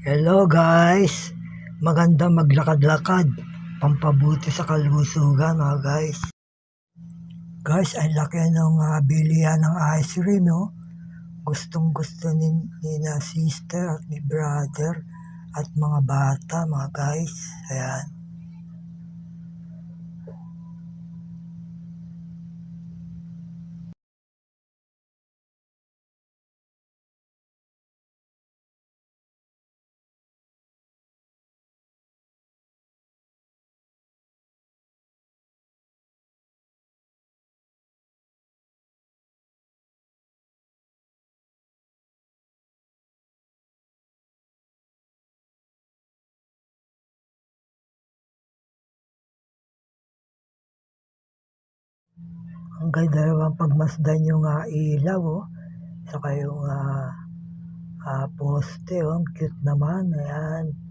Hello guys! Maganda maglakad-lakad. Pampabuti sa kalusugan mga guys. Guys, ang laki ng uh, bilihan ng ice cream, no? Gustong gusto ni, ni na sister at ni brother at mga bata, mga guys. Ayan. Ang ganda naman pagmasdan yung uh, ilaw, oh. Saka yung uh, uh, poste, oh. Cute naman. Ayan.